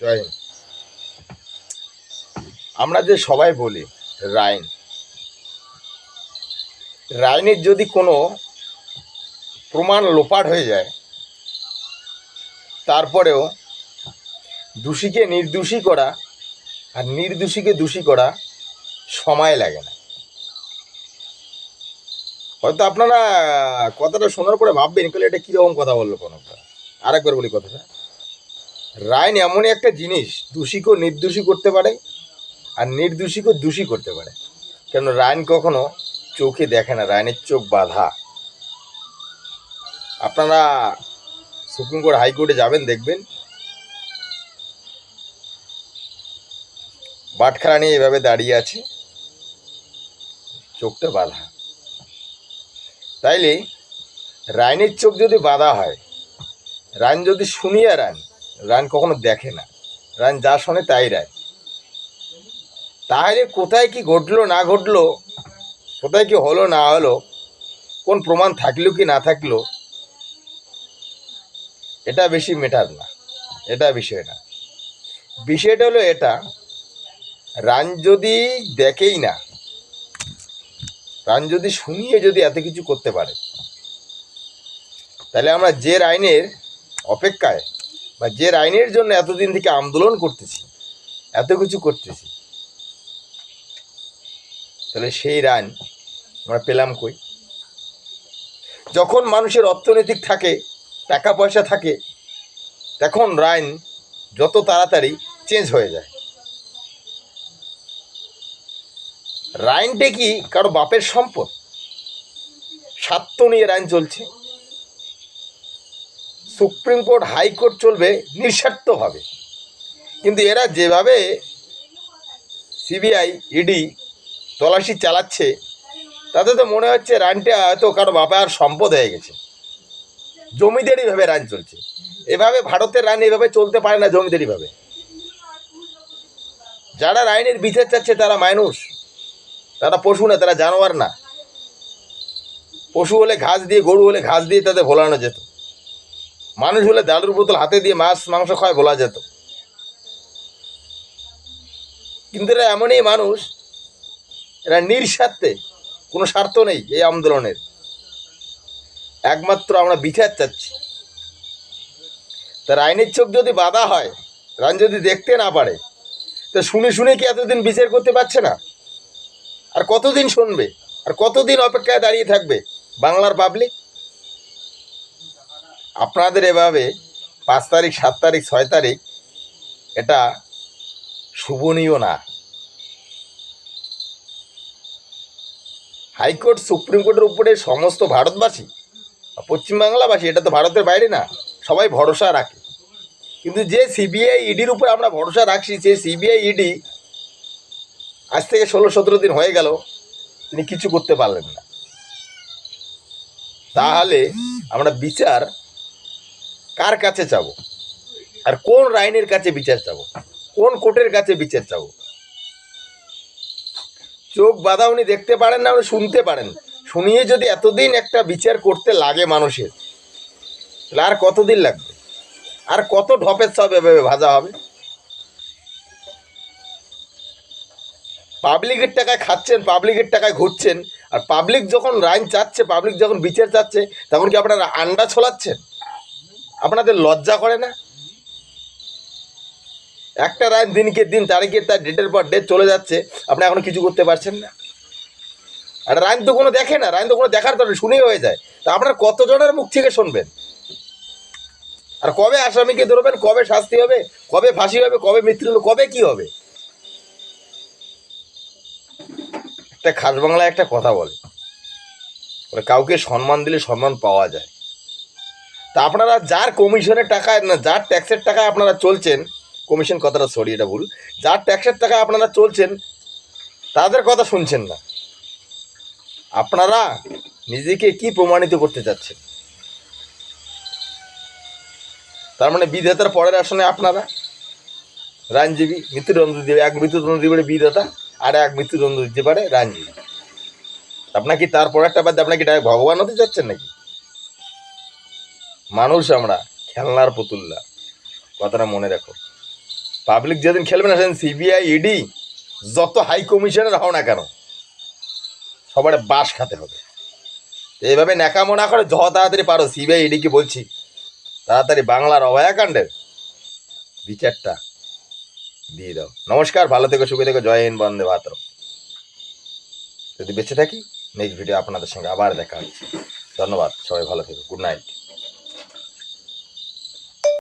জয় আমরা যে সবাই বলি রাইন। রাইনের যদি কোনো প্রমাণ লোপাট হয়ে যায়, তারপরেও দোষীকে নির্দোষী করা আর নির্দোষীকে দোষী করা সময় লাগে না। হয়তো আপনারা কথাটা শোনার পরে ভাববেন এটা কীরকম কথা বলল কোনো আরেকবার বলি কথাটা। রাইন এমনই একটা জিনিস, দোষীকেও নির্দোষী করতে পারে আর নির্দোষীকেও দোষী করতে পারে। কেন রাইন কখনো চোখে দেখে না, রাইনের চোখ বাঁধা। আপনারা সুপ্রিম কোর্ট হাইকোর্টে যাবেন, দেখবেন। বাটখারা নিয়ে এভাবে দাঁড়িয়ে আছে, চোখটা বাঁধা। তাইলে রাইনের চোখ যদি বাঁধা হয় রান যদি শুনিয়ে রান রান কখনো দেখে না। রান যা শোনে তাই রায়। তাহলে কোথায় কি ঘটলো, না ঘটলো, কোথায় কি হলো, না হলো, কোন প্রমাণ থাকল কি না থাকল, এটা বেশি মেটার না, এটা বিষয় না। বিষয়টা হলো এটা, রান যদি দেখেই না, রান যদি শুনিয়ে যদি এত কিছু করতে পারে, তাহলে আমরা যে আইনের অপেক্ষায় বা যে আইনের জন্য এতদিন থেকে আন্দোলন করতেছি, এত কিছু করতেছি, তাহলে সেই রান আমরা পেলাম কই? যখন মানুষের অর্থনৈতিক থাকে, টাকা পয়সা থাকে, তখন রাইন যত তাড়াতাড়ি চেঞ্জ হয়ে যায়। রাইনটা কি কারও বাপের সম্পদ? স্বার্থ নিয়ে রাইন চলছে। সুপ্রিম কোর্ট হাইকোর্ট চলবে নিঃস্বার্থভাবে। কিন্তু এরা যেভাবে সিবিআই, ইডি তলাশি চালাচ্ছে, তাতে তো মনে হচ্ছে রানটা হয়তো কারও বাবার সম্পদ হয়ে গেছে। জমিদারিভাবে রান চলছে। এভাবে ভারতের রান এভাবে চলতে পারে না জমিদারিভাবে যারা রাইনের বিচার চাচ্ছে তারা মানুষ। তারা পশু না, তারা জানোয়ার না। পশু হলে ঘাস দিয়ে, গরু হলে ঘাস দিয়ে তাদের ভোলানো যেত। মানুষ হলে দালুর বোতল হাতে দিয়ে মাছ, মাংস খায় বলা যেত। কিন্তু এরা এমনই মানুষ, এরা নিঃস্বার্থে, কোনো স্বার্থ নেই এই আন্দোলনের। একমাত্র আমরা বিচার চাচ্ছি। তার আইনের চোখ যদি বাধা হয়, রান যদি দেখতে না পারে, তো শুনে শুনে কি এতদিন বিচার করতে পারছে না? আর কতদিন শুনবে? আর কতদিন অপেক্ষায় দাঁড়িয়ে থাকবে বাংলার পাবলিক আপনাদের এভাবে পাঁচ তারিখ, সাত তারিখ, ছয় তারিখ, এটা শুভনীয় না। হাইকোর্ট, সুপ্রিম কোর্টের উপরে সমস্ত ভারতবাসী, পশ্চিমবাংলাবাসী, এটা তো ভারতের বাইরে না, সবাই ভরসা রাখে। কিন্তু যে সিবিআই ইডির উপরে আমরা ভরসা রাখছি যে সিবিআই ইডি আজ থেকে ষোলো, সতেরো দিন হয়ে গেল, তিনি কিছু করতে পারলেন না। তাহলে আমরা বিচার কার কাছে চাবো? আর কোন রাইনের কাছে বিচার চাবো? কোন কোর্টের কাছে বিচার চাবো? চোখ বাধা উনি দেখতে পারেন না, উনি শুনতে পারেন। শুনিয়ে যদি এতদিন একটা বিচার করতে লাগে মানুষের, তাহলে আর কতদিন লাগবে? আর কত ঢপের সব এভাবে ভাজা হবে? পাবলিকের টাকায় খাচ্ছেন, পাবলিকের টাকায় ঘুরছেন, আর পাবলিক যখন রাইন চাচ্ছে, পাবলিক যখন বিচার চাচ্ছে, তখন কি আপনারা আন্ডা ছোলাচ্ছেন? আপনাদের লজ্জা করে না? একটা রাইন দিনকে দিন তারিখে তার ডেটের পর ডেট চলে যাচ্ছে আপনি এখনও কিছু করতে পারছেন না? আর রাইন তো কোনো দেখে না রাইন তো কোনো দেখার দরকার শুনেই হয়ে যায়। তা আপনার কতজনের মুখ থেকে শুনবেন? আর কবে আসামিকে ধরবেন কবে শাস্তি হবে কবে ফাঁসি হবে কবে মৃত্যু হবে কবে কি হবে? একটা খাস বাংলায় একটা কথা বলে, কাউকে সম্মান দিলে সম্মান পাওয়া যায়। তা আপনারা যার কমিশনের টাকায় না, যার ট্যাক্সের টাকায় আপনারা চলছেন, কমিশন কথাটা সরি, এটা ভুল, যার ট্যাক্সের টাকায় আপনারা চলছেন, তাদের কথা শুনছেন না। আপনারা নিজেকে কি প্রমাণিত করতে চাচ্ছেন? তার মানে বিধাতার পরের আসনে আপনারা? রানজীবী, মৃত্যুদণ্ড দিবে এক মৃত্যুদণ্ড পারে বিধাতা, আর এক মৃত্যুদণ্ড দিতে পারে রানজীবী। আপনার কি তার পরেরটা বাদ দিয়ে আপনার কি ভগবান হতে চাচ্ছেন নাকি? মানুষ আমরা, খেলনার পুতুল্লা কথাটা মনে রাখো। পাবলিক যেদিন খেলবে না, সেদিন সিবিআই, ইডি, যত হাই কমিশনের হও না কেন, সবার বাস খাতে হবে। এইভাবে ন্যাকামো না করে যত তাড়াতাড়ি পারো, সিবিআই, ইডি কি বলছি, তাড়াতাড়ি বাংলার অভয়াকাণ্ডের বিচারটা দিয়ে দাও। নমস্কার, ভালো থেকো, সুখে থেকো, জয় হিন্দ, বন্দে ভাতর যদি বেঁচে থাকি নেক্সট ভিডিও আপনাদের সঙ্গে আবার দেখা হচ্ছে। ধন্যবাদ, সবাই ভালো থেকো গুড নাইট